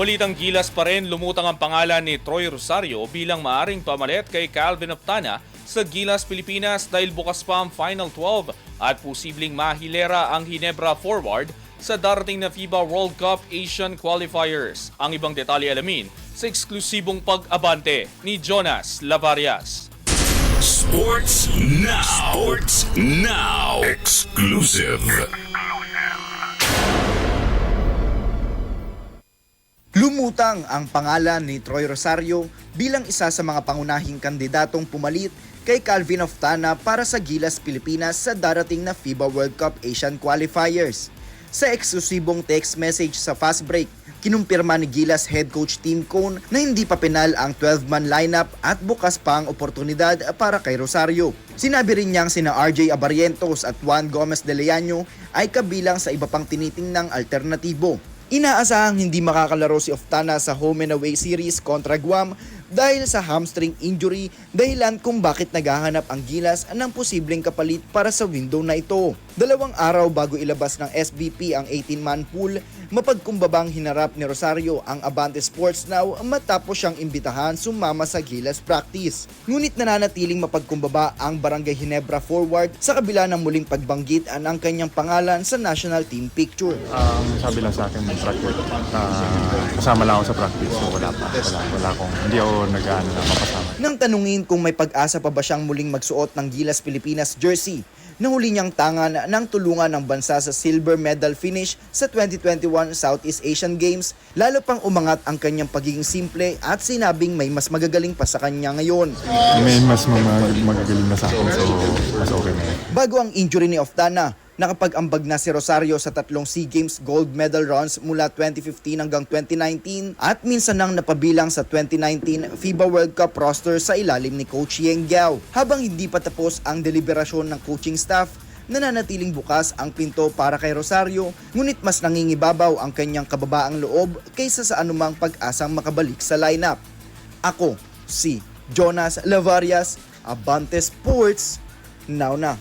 Balitang gilas pa rin, lumutang ang pangalan ni Troy Rosario bilang maaring pamalit kay Calvin Optana sa Gilas Pilipinas dahil bukas pa ang Final 12 at posibleng mahilera ang Hinebra forward sa darating na FIBA World Cup Asian Qualifiers. Ang ibang detalye alamin sa eksklusibong pag-abante ni Jonas Lavarias. Sports Now. Sports Now. Exclusive. Lumutang ang pangalan ni Troy Rosario bilang isa sa mga pangunahing kandidatong pumalit kay Calvin Oftana para sa Gilas Pilipinas sa darating na FIBA World Cup Asian Qualifiers. Sa eksklusibong text message sa fast break, kinumpirma ni Gilas head coach Tim Cone na hindi pa penal ang 12-man lineup at bukas pa ang oportunidad para kay Rosario. Sinabi rin niyang sina RJ Abarientos at Juan Gomez de Leaño ay kabilang sa iba pang tinitingnang alternatibo. Inaasahang hindi makakalaro si Oftana sa home and away series kontra Guam dahil sa hamstring injury dahilan kung bakit naghahanap ang Gilas ng posibleng kapalit para sa window na ito. Dalawang araw bago ilabas ng SBP ang 18-man pool, mapagkumbabang hinarap ni Rosario ang Abante Sports Now matapos siyang imbitahan sumama sa Gilas practice. Ngunit nananatiling mapagkumbaba ang Barangay Hinebra forward sa kabila ng muling pagbanggit ang kanyang pangalan sa national team picture. Um, sabi lang sa akin, practice, uh, kasama lang ako sa practice. So wala pa. Wala, wala akong, hindi ako nag-ano na mapasama. Nang tanungin kung may pag-asa pa ba siyang muling magsuot ng Gilas Pilipinas jersey, nahuli niyang tangan ng tulungan ng bansa sa silver medal finish sa 2021 Southeast Asian Games, lalo pang umangat ang kanyang pagiging simple at sinabing may mas magagaling pa sa kanya ngayon. May mas mag- magagaling na sa akin, so mas okay na yun. Bago ang injury ni Oftana, nakapag-ambag na si Rosario sa tatlong SEA Games gold medal runs mula 2015 hanggang 2019 at minsan nang napabilang sa 2019 FIBA World Cup roster sa ilalim ni Coach Yeng Giao. Habang hindi pa tapos ang deliberasyon ng coaching staff, nananatiling bukas ang pinto para kay Rosario ngunit mas nangingibabaw ang kanyang kababaang loob kaysa sa anumang pag-asang makabalik sa lineup. Ako, si Jonas Lavarias, Abante Sports, now na.